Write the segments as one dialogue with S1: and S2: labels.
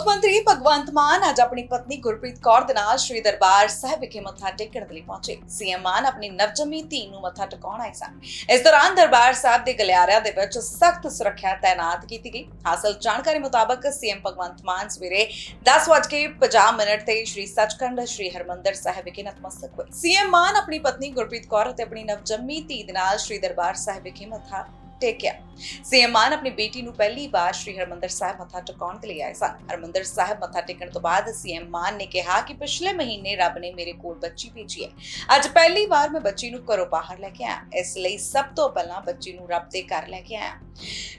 S1: ਮੁੱਖ ਮੰਤਰੀ ਭਗਵੰਤ ਮਾਨ ਅੱਜ ਆਪਣੀ ਪਤਨੀ ਗੁਰਪ੍ਰੀਤ ਕੌਰ ਦੇ ਨਾਲ ਸ੍ਰੀ ਦਰਬਾਰ ਸਾਹਿਬ ਵਿਖੇ ਮੱਥਾ ਟੇਕਣ ਲਈ ਪਹੁੰਚੇ। ਸੀਐਮ ਮਾਨ ਆਪਣੀ ਨਵਜੰਮੀ ਧੀ ਨੂੰ ਮੱਥਾ ਟਿਕਾਉਣ ਆਏ ਸਨ। ਇਸ ਦੌਰਾਨ ਦਰਬਾਰ ਸਾਹਿਬ ਦੇ ਗਲਿਆਰਿਆਂ ਦੇ ਵਿੱਚ ਸਖਤ ਸੁਰੱਖਿਆ ਤਾਇਨਾਤ ਕੀਤੀ ਗਈ। ਹਾਸਲ ਜਾਣਕਾਰੀ ਮੁਤਾਬਕ ਸੀਐਮ ਭਗਵੰਤ ਮਾਨ ਸਵੇਰੇ 10:50 ਮਿੰਟ ਤੇ ਸ੍ਰੀ ਸੱਚਖੰਡ ਸ੍ਰੀ ਹਰਮੰਦਰ ਸਾਹਿਬ ਵਿਖੇ ਨਤਮਸਤਕ ਹੋਏ। ਸੀਐਮ ਮਾਨ ਆਪਣੀ ਪਤਨੀ ਗੁਰਪ੍ਰੀਤ ਕੌਰ ਅਤੇ ਆਪਣੀ ਨਵਜੰਮੀ ਧੀ ਦੇ ਨਾਲ ਸ੍ਰੀ ਦਰਬਾਰ ਸਾਹਿਬ ਵਿਖੇ ਮੱਥਾ ਟੇਕਿਆ। ਸੀਐਮ ਮਾਨ ਆਪਣੀ ਬੇਟੀ ਨੂੰ ਪਹਿਲੀ ਵਾਰ ਸ਼੍ਰੀ ਹਰਮੰਦਰ ਸਾਹਿਬ ਮੱਥਾ ਟਿਕਾਉਣ ਦੇ ਲਈ ਆਏ ਸਨ। ਹਰਮੰਦਰ ਸਾਹਿਬ ਮੱਥਾ ਟੇਕਣ ਤੋਂ ਬਾਅਦ ਸੀਐਮ ਮਾਨ ਨੇ ਕਿਹਾ ਕਿ ਪਿਛਲੇ ਮਹੀਨੇ ਰੱਬ ਨੇ ਮੇਰੇ ਕੋਲ ਬੱਚੀ ਭੇਜੀ ਹੈ। ਅੱਜ ਪਹਿਲੀ ਵਾਰ ਮੈਂ ਬੱਚੀ ਨੂੰ ਘਰੋਂ ਬਾਹਰ ਲੈ ਕੇ ਆਇਆ। ਇਸ ਲਈ ਸਭ ਤੋਂ ਪਹਿਲਾਂ ਬੱਚੀ ਨੂੰ ਰੱਬ ਦੇ ਘਰ ਲੈ ਕੇ ਆਇਆ।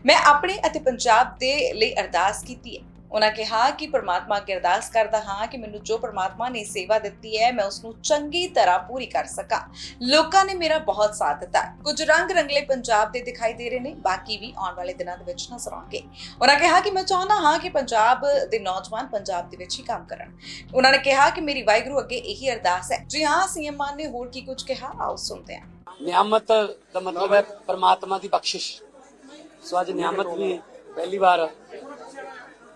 S1: ਮੈਂ ਆਪਣੇ ਅਤੇ ਪੰਜਾਬ ਦੇ ਲਈ ਅਰਦਾਸ ਕੀਤੀ ਹੈ। ਉਹਨਾਂ ਕਿਹਾ ਕਿ ਪ੍ਰਮਾਤਮਾ ਅੱਗੇ ਅਰਦਾਸ ਕਰਦਾ ਹਾਂ ਕਿ ਮੈਨੂੰ ਜੋ ਪ੍ਰਮਾਤਮਾ ਨੇ ਸੇਵਾ ਦਿੱਤੀ ਹੈ, ਮੈਂ ਉਸ ਨੂੰ ਚੰਗੀ ਤਰ੍ਹਾਂ ਪੂਰੀ ਕਰ ਸਕਾਂ। ਲੋਕਾਂ ਨੇ ਮੇਰਾ ਬਹੁਤ ਸਾਥ ਦਿੱਤਾ। ਕੁਝ ਰੰਗ ਰੰਗਲੇ ਪੰਜਾਬ ਦੇ ਦਿਖਾਈ ਦੇ ਰਹੇ ਨੇ, ਬਾਕੀ ਵੀ ਆਉਣ ਵਾਲੇ ਦਿਨਾਂ ਦੇ ਵਿੱਚ ਨਜ਼ਰ ਆਉਣਗੇ। ਉਹਨਾਂ ਕਿਹਾ ਕਿ ਮੈਂ ਚਾਹੁੰਦਾ ਹਾਂ ਕਿ ਪੰਜਾਬ ਦੇ ਨੌਜਵਾਨ ਪੰਜਾਬ ਦੇ ਵਿੱਚ ਹੀ ਕੰਮ ਕਰਨ। ਉਹਨਾਂ ਨੇ ਕਿਹਾ ਕਿ ਮੇਰੀ ਵਾਹਿਗੁਰੂ ਅੱਗੇ ਇਹੀ ਅਰਦਾਸ ਹੈ। ਜੀ ਹਾਂ, ਸੀਐਮ ਮਾਨ ਨੇ ਹੋਰ ਕੀ ਕੁਝ ਕਿਹਾ? ਆਓ ਸੁਣਦੇ ਹਾਂ।
S2: ਨਿਆਮਤ ਦਾ ਮਤਲਬ ਹੈ ਪਰਮਾਤਮਾ ਦੀ ਬਖਸ਼ਿਸ਼। ਸੋ ਅੱਜ ਨਿਆਮਤ ਵੀ ਪਹਿਲੀ ਵਾਰ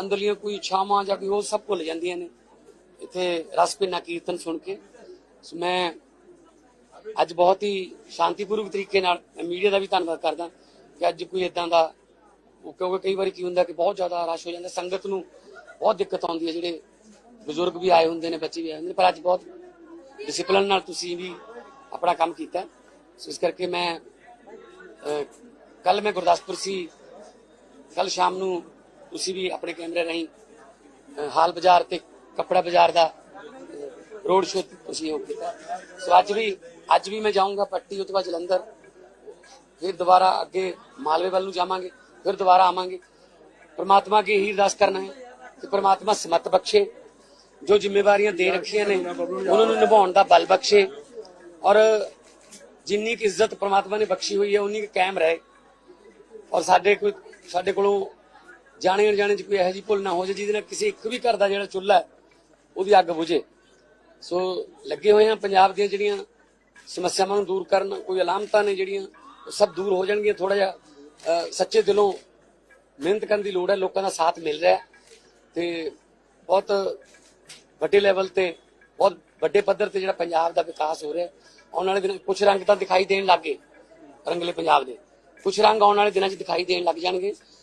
S2: ਅੰਦਰਲੀਆਂ ਕੋਈ ਛਾਵਾਂ ਜਾਂ ਕੋਈ ਉਹ ਸਭ ਭੁੱਲ ਜਾਂਦੀਆਂ ਨੇ। ਇੱਥੇ ਰਸ ਭਿੰਨਾ ਕੀਰਤਨ ਸੁਣ ਕੇ। ਸੋ ਮੈਂ ਅੱਜ ਬਹੁਤ ਹੀ ਸ਼ਾਂਤੀਪੂਰਵਕ ਤਰੀਕੇ ਨਾਲ ਮੀਡੀਆ ਦਾ ਵੀ ਧੰਨਵਾਦ ਕਰਦਾ ਕਿ ਅੱਜ ਕੋਈ ਇਦਾਂ ਦਾ ਉਹ ਕਿਉਂਕਿ ਕਈ ਵਾਰੀ ਕੀ ਹੁੰਦਾ ਕਿ ਬਹੁਤ ਜ਼ਿਆਦਾ ਰਸ਼ ਹੋ ਜਾਂਦਾ, ਸੰਗਤ ਨੂੰ ਬਹੁਤ ਦਿੱਕਤ ਆਉਂਦੀ ਹੈ, ਜਿਹੜੇ ਬਜ਼ੁਰਗ ਵੀ ਆਏ ਹੁੰਦੇ ਨੇ, ਬੱਚੇ ਵੀ ਆਏ ਹੁੰਦੇ ਨੇ। ਪਰ ਅੱਜ ਬਹੁਤ ਡਿਸਪਲਨ ਨਾਲ ਤੁਸੀਂ ਵੀ ਆਪਣਾ ਕੰਮ ਕੀਤਾ। ਸੋ ਇਸ ਕਰਕੇ ਮੈਂ ਕੱਲ ਮੈਂ ਗੁਰਦਾਸਪੁਰ ਸੀ ਕੱਲ ਸ਼ਾਮ ਨੂੰ ਤੁਸੀਂ ਵੀ ਆਪਣੇ ਕੈਮਰੇ ਰਾਹੀਂ ਹਾਲ ਬਾਜ਼ਾਰ ਤੇ, ਕੱਪੜਾ ਬਾਜ਼ਾਰ ਦਾ ਰੋਡ ਸ਼ੋਅ ਤੁਸੀਂ ਉਹ ਕੀਤਾ। ਸੋ ਅੱਜ ਵੀ ਅੱਜ ਵੀ ਮੈਂ ਜਾਊਂਗਾ ਪੱਟੀ ਉਸ ਤੋਂ ਬਾਅਦ ਜਲੰਧਰ। ਫਿਰ ਦੁਬਾਰਾ ਅੱਗੇ ਮਾਲਵੇ ਵੱਲ ਨੂੰ ਜਾਵਾਂਗੇ, ਫਿਰ ਦੁਬਾਰਾ ਆਵਾਂਗੇ। ਪਰਮਾਤਮਾ ਅੱਗੇ ਇਹੀ ਅਰਦਾਸ ਕਰਨਾ ਹੈ ਕਿ ਪ੍ਰਮਾਤਮਾ ਸਮਤ ਬਖਸ਼ੇ, ਜੋ ਜ਼ਿੰਮੇਵਾਰੀਆਂ ਦੇ ਰੱਖੀਆਂ ਨੇ, ਉਹਨਾਂ ਨੂੰ ਨਿਭਾਉਣ ਦਾ ਬਲ ਬਖਸ਼ੇ। ਔਰ ਜਿੰਨੀ ਕਿ ਇੱਜ਼ਤ ਪਰਮਾਤਮਾ ਨੇ ਬਖਸ਼ੀ ਹੋਈ ਹੈ, ਉਨੀ ਕੁ ਕਾਇਮ ਰਹੇ। ਔਰ ਸਾਡੇ ਕੋਈ, ਸਾਡੇ ਕੋਲੋਂ ਜਾਣੇ ਅਣਜਾਣੇ ਚ ਕੋਈ ਇਹੋ ਜਿਹੀ ਭੁੱਲ ਨਾ ਹੋ ਜਾਏ, ਜਿਹਦੇ ਨਾਲ ਕਿਸੇ ਇੱਕ ਵੀ ਘਰ ਦਾ ਜਿਹੜਾ ਚੁੱਲ੍ਹਾ ਹੈ, ਉਹਦੀ ਅੱਗ ਬੁਝੇ। ਸੋ ਲੱਗੇ ਹੋਏ ਆ ਪੰਜਾਬ ਦੀਆਂ ਜਿਹੜੀਆਂ ਸਮੱਸਿਆਵਾਂ ਨੂੰ ਦੂਰ ਕਰਨ, ਕੋਈ ਅਲਾਮਤਾਂ ਨੇ ਜਿਹੜੀਆਂ, ਉਹ ਸਭ ਦੂਰ ਹੋ ਜਾਣਗੀਆਂ ਥੋੜਾ ਜਿਹਾ। ਸੱਚੇ ਦਿਲੋਂ ਮਿਹਨਤ ਕਰਨ ਦੀ ਲੋੜ ਹੈ, ਲੋਕਾਂ ਦਾ ਸਾਥ ਮਿਲ ਰਿਹਾ ਹੈ। ਤੇ ਬਹੁਤ ਵੱਡੇ ਲੈਵਲ ਤੇ, ਬਹੁਤ ਵੱਡੇ ਪੱਧਰ ਤੇ ਜਿਹੜਾ ਪੰਜਾਬ ਦਾ ਵਿਕਾਸ ਹੋ ਰਿਹਾ ਆਉਣ ਵਾਲੇ ਦਿਨਾਂ ਕੁਝ ਰੰਗ ਤਾਂ ਦਿਖਾਈ ਦੇਣ ਲੱਗੇ ਰੰਗਲੇ ਪੰਜਾਬ ਦੇ। ਕੁਝ ਰੰਗ ਆਉਣ ਵਾਲੇ ਦਿਨਾਂ 'ਚ ਦਿਖਾਈ ਦੇਣ ਲੱਗ ਜਾਣਗੇ।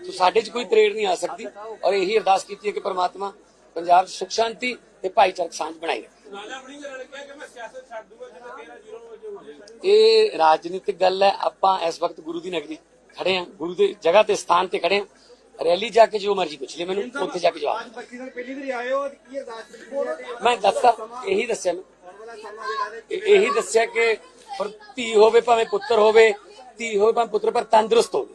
S2: ਸੋ ਸਾਡੇ 'ਚ ਕੋਈ ਤਰੇੜ ਨਹੀਂ ਆ ਸਕਦੀ ਔਰ ਇਹੀ ਅਰਦਾਸ ਕੀਤੀ ਹੈ ਕਿ ਪ੍ਰਮਾਤਮਾ ਪੰਜਾਬ 'ਚ ਸੁਖ ਸ਼ਾਂਤੀ ਤੇ ਭਾਈਚਾਰਕ ਸਾਂਝ ਬਣਾਈ ਰੱਖੇ।
S3: ਨਾਲੇ ਆਪਣੀ ਗੱਲ ਨੇ ਕਿਹਾ ਕਿ ਮੈਂ ਸਿਆਸਤ ਛੱਡ ਦੂੰਗਾ ਜਦੋਂ 13 ਜ਼ੀਰੋ ਵਜੇ ਹੋ ਜਾਏ
S2: ਇਹ ਰਾਜਨੀਤਿਕ ਗੱਲ ਹੈ ਆਪਾਂ ਇਸ ਵਕਤ ਗੁਰੂ ਦੀ ਨਗਰੀ ਖੜੇ ਆ ਗੁਰੂ ਦੇ ਜਗ੍ਹਾ ਤੇ ਸਥਾਨ ਤੇ ਖੜੇ ਆ ਰੈਲੀ ਜਾ ਕੇ ਜੋ ਮਰਜ਼ੀ ਪੁੱਛ ਲੈ ਮੈਨੂੰ ਉੱਥੇ ਜਾ ਕੇ ਜਵਾਬ ਮੈਂ ਦੱਸਦਾ ਇਹੀ ਦੱਸਿਆ ਮੈਂ। ਇਹ- ਇਹੀ ਦੱਸਿਆ ਕਿ ਪਰ ਧੀ ਹੋਵੇ ਭਾਵੇਂ ਪੁੱਤਰ ਹੋਵੇ ਧੀ ਹੋਵੇ ਭਾਵੇਂ ਪੁੱਤਰ ਪਰ ਤੰਦਰੁਸਤ ਹੋਵੇ।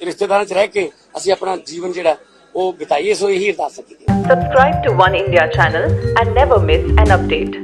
S2: ਰਿਸ਼ਤੇਦਾਰਾਂ 'ਚ ਰਹਿ ਕੇ ਅਸੀਂ ਆਪਣਾ ਜੀਵਨ ਜਿਹੜਾ ਉਹ ਬਿਤਾਈਏ ਸੋ ਇਹੀ ਅਰਦਾਸ ਕੀਤੀ
S4: subscribe to One India channel and never miss an update